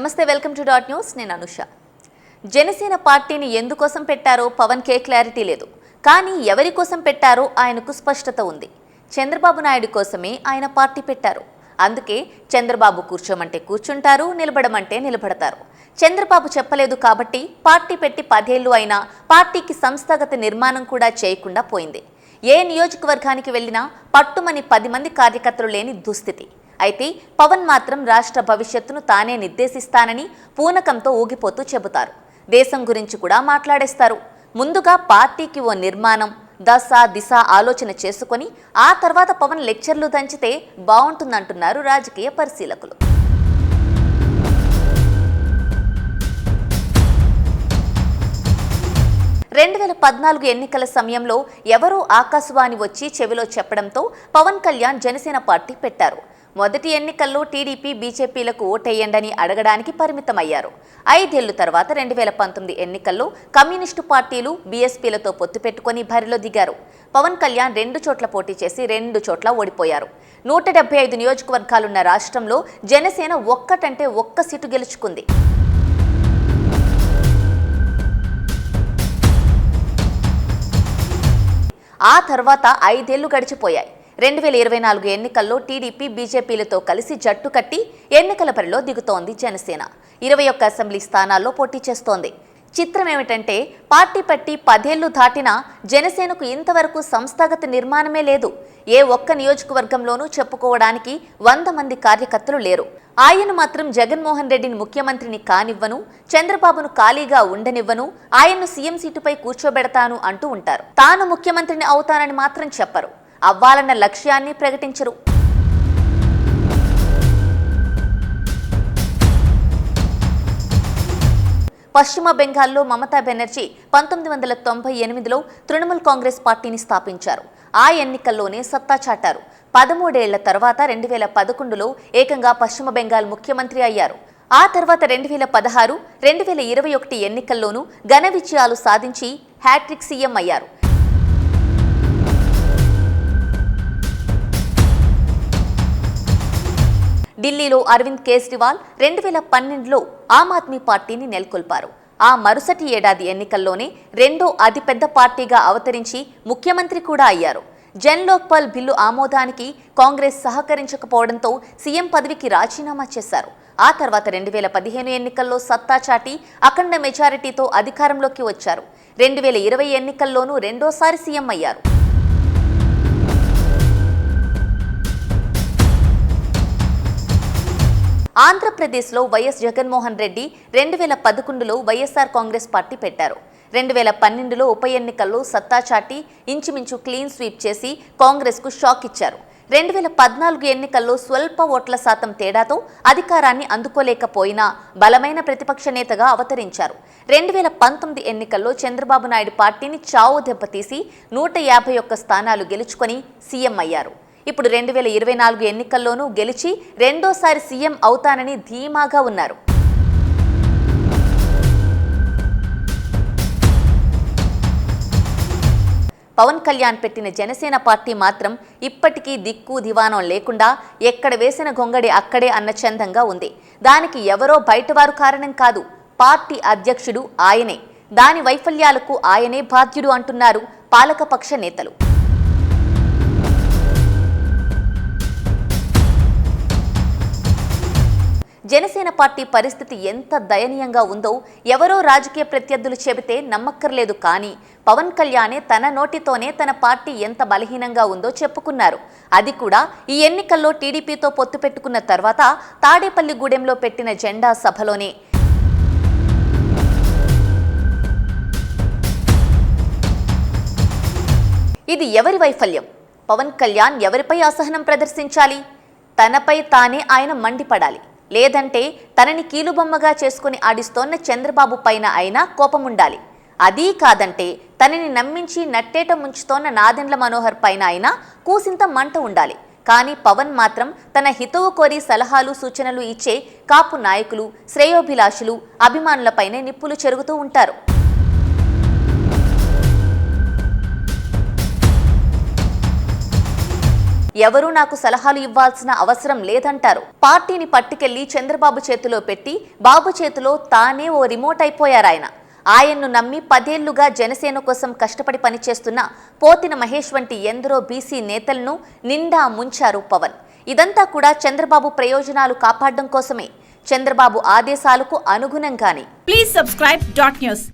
నమస్తే welcome to dot news. నేను అనుష. జనసేన పార్టీని ఎందుకోసం పెట్టారో పవన్ కే క్లారిటీ లేదు. కానీ ఎవరి కోసం పెట్టారో ఆయనకు స్పష్టత ఉంది. చంద్రబాబు నాయుడు కోసమే ఆయన పార్టీ పెట్టారు. అందుకే చంద్రబాబు కూర్చోమంటే కూర్చుంటారు నిలబడమంటే నిలబడతారు. చంద్రబాబు చెప్పలేదు కాబట్టి పార్టీ పెట్టి పదేళ్ళు అయినా పార్టీకి సంస్థాగత నిర్మాణం కూడా చేయకుండా పోయింది. ఏ నియోజకవర్గానికి వెళ్ళినా పట్టుమని పది మంది కార్యకర్తలు లేని దుస్థితి. అయితే పవన్ మాత్రం రాష్ట్ర భవిష్యత్తును తానే నిర్దేశిస్తానని పూనకంతో ఊగిపోతూ చెబుతారు. దేశం గురించి కూడా మాట్లాడేస్తారు. ముందుగా పార్టీకి ఓ నిర్మాణం దశ దిశ ఆలోచన చేసుకొని ఆ తర్వాత పవన్ లెక్చర్లు దంచితే బాగుంటుందంటున్నారు రాజకీయ పరిశీలకులు. రెండు వేల పద్నాలుగు ఎన్నికల సమయంలో ఎవరో ఆకాశవాణి వచ్చి చెవిలో చెప్పడంతో పవన్ కళ్యాణ్ జనసేన పార్టీ పెట్టారు. మొదటి ఎన్నికల్లో టీడీపీ బీజేపీలకు ఓటేయండని అడగడానికి పరిమితమయ్యారు. ఐదేళ్ళ తర్వాత రెండు వేల పంతొమ్మిది ఎన్నికల్లో కమ్యూనిస్టు పార్టీలు బీఎస్పీలతో పొత్తు పెట్టుకుని బరిలో దిగారు. పవన్ కళ్యాణ్ రెండు చోట్ల పోటీ చేసి రెండు చోట్ల ఓడిపోయారు. నూట డెబ్బై ఐదు నియోజకవర్గాలున్న రాష్ట్రంలో జనసేన ఒక్కటంటే ఒక్క సీటు గెలుచుకుంది. ఆ తర్వాత ఐదేళ్ళు గడిచిపోయాయి. రెండు వేల ఇరవై నాలుగు ఎన్నికల్లో టీడీపీ బీజేపీలతో కలిసి జట్టు కట్టి ఎన్నికల బరిలో దిగుతోంది జనసేన. ఇరవై ఒక్క అసెంబ్లీ స్థానాల్లో పోటీ చేస్తోంది. చిత్రం ఏమిటంటే పార్టీ పట్టి పదేళ్ళు దాటినా జనసేనకు ఇంతవరకు సంస్థాగత నిర్మాణమే లేదు. ఏ ఒక్క నియోజకవర్గంలోనూ చెప్పుకోవడానికి వంద మంది కార్యకర్తలు లేరు. ఆయన మాత్రం జగన్మోహన్ రెడ్డిని ముఖ్యమంత్రిని కానివ్వను చంద్రబాబును ఖాళీగా ఉండనివ్వను ఆయన్ను సీఎం సీటుపై కూర్చోబెడతాను అంటూ ఉంటారు. తాను ముఖ్యమంత్రిని అవుతానని మాత్రం చెప్పరు. అవ్వాలన్న లక్ష్యాన్ని ప్రకటించరు. పశ్చిమ బెంగాల్లో మమతా బెనర్జీ పంతొమ్మిది వందల తొంభై ఎనిమిదిలో తృణమూల్ కాంగ్రెస్ పార్టీని స్థాపించారు. ఆ ఎన్నికల్లోనే సత్తా చాటారు. పదమూడేళ్ళ తర్వాత రెండు వేల పదకొండులో ఏకంగా పశ్చిమ బెంగాల్ ముఖ్యమంత్రి అయ్యారు. ఆ తర్వాత రెండు వేల పదహారు రెండు వేల ఇరవై ఒకటి ఎన్నికల్లోనూ ఘన విజయాలు సాధించి హ్యాట్రిక్ సీఎం అయ్యారు. ఢిల్లీలో అరవింద్ కేజ్రీవాల్ రెండు వేల పన్నెండులో ఆమ్ ఆద్మీ పార్టీని నెలకొల్పారు. ఆ మరుసటి ఏడాది ఎన్నికల్లోనే రెండో అతిపెద్ద పార్టీగా అవతరించి ముఖ్యమంత్రి కూడా అయ్యారు. జన్ లోక్పాల్ బిల్లు ఆమోదానికి కాంగ్రెస్ సహకరించకపోవడంతో సీఎం పదవికి రాజీనామా చేశారు. ఆ తర్వాత రెండు వేల పదిహేను ఎన్నికల్లో సత్తా చాటి అఖండ మెజారిటీతో అధికారంలోకి వచ్చారు. రెండు వేల ఇరవై ఎన్నికల్లోనూ రెండోసారి సీఎం అయ్యారు. ఆంధ్రప్రదేశ్లో వైఎస్ జగన్మోహన్ రెడ్డి రెండు వేల పదకొండులో వైఎస్ఆర్ కాంగ్రెస్ పార్టీ పెట్టారు. రెండు వేల పన్నెండులో ఉప ఎన్నికల్లో సత్తా చాటి ఇంచుమించు క్లీన్ స్వీప్ చేసి కాంగ్రెస్కు షాక్ ఇచ్చారు. రెండు వేల పద్నాలుగు ఎన్నికల్లో స్వల్ప ఓట్ల శాతం తేడాతో అధికారాన్ని అందుకోలేకపోయినా బలమైన ప్రతిపక్ష నేతగా అవతరించారు. రెండు వేల పంతొమ్మిది ఎన్నికల్లో చంద్రబాబు నాయుడు పార్టీని చావు దెబ్బతీసి నూట యాభై ఒక్క స్థానాలు గెలుచుకొని సీఎం అయ్యారు. ఇప్పుడు రెండు వేల ఇరవై నాలుగు ఎన్నికల్లోనూ గెలిచి రెండోసారి సీఎం అవుతానని ధీమాగా ఉన్నారు. పవన్ కళ్యాణ్ పెట్టిన జనసేన పార్టీ మాత్రం ఇప్పటికీ దిక్కు దివానం లేకుండా ఎక్కడ వేసిన గొంగడి అక్కడే అన్న చందంగా ఉంది. దానికి ఎవరో బయటవారు కారణం కాదు పార్టీ అధ్యక్షుడు ఆయనే. దాని వైఫల్యాలకు ఆయనే బాధ్యుడు అంటున్నారు పాలకపక్ష నేతలు. జనసేన పార్టీ పరిస్థితి ఎంత దయనీయంగా ఉందో ఎవరో రాజకీయ ప్రత్యర్థులు చెబితే నమ్మక్కర్లేదు కానీ పవన్ కళ్యాణే తన నోటితోనే తన పార్టీ ఎంత బలహీనంగా ఉందో చెప్పుకున్నారు. అది కూడా ఈ ఎన్నికల్లో టీడీపీతో పొత్తు పెట్టుకున్న తర్వాత తాడేపల్లిగూడెంలో పెట్టిన జెండా సభలోనే. ఇది ఎవరి వైఫల్యం? పవన్ కళ్యాణ్ ఎవరిపై అసహనం ప్రదర్శించాలి? తనపై తానే ఆయన మండిపడాలి. లేదంటే తనని కీలుబొమ్మగా చేసుకుని ఆడిస్తోన్న చంద్రబాబు పైన అయినా కోపముండాలి. అదీ కాదంటే తనని నమ్మించి నట్టేట ముంచుతోన్న నాదెండ్ల మనోహర్ పైన అయినా కూసింత మంట ఉండాలి. కానీ పవన్ మాత్రం తన హితవు కోరి సలహాలు సూచనలు ఇచ్చే కాపు నాయకులు శ్రేయోభిలాషులు అభిమానులపైనే నిప్పులు చెరుగుతూ ఉంటారు. ఎవరూ నాకు సలహాలు ఇవ్వాల్సిన అవసరం లేదంటారు. పార్టీని పట్టుకెళ్ళి చంద్రబాబు చేతిలో పెట్టి బాబు చేతిలో తానే ఓ రిమోట్ అయిపోయారాయన ఆయన్ను నమ్మి పదేళ్ళుగా జనసేన కోసం కష్టపడి పనిచేస్తున్న పోతిన మహేష్ వంటి ఎందరో బీసీ నేతలను నిండా ముంచారు పవన్. ఇదంతా కూడా చంద్రబాబు ప్రయోజనాలు కాపాడడం కోసమే. చంద్రబాబు ఆదేశాలకు అనుగుణంగానే. Please subscribe dot news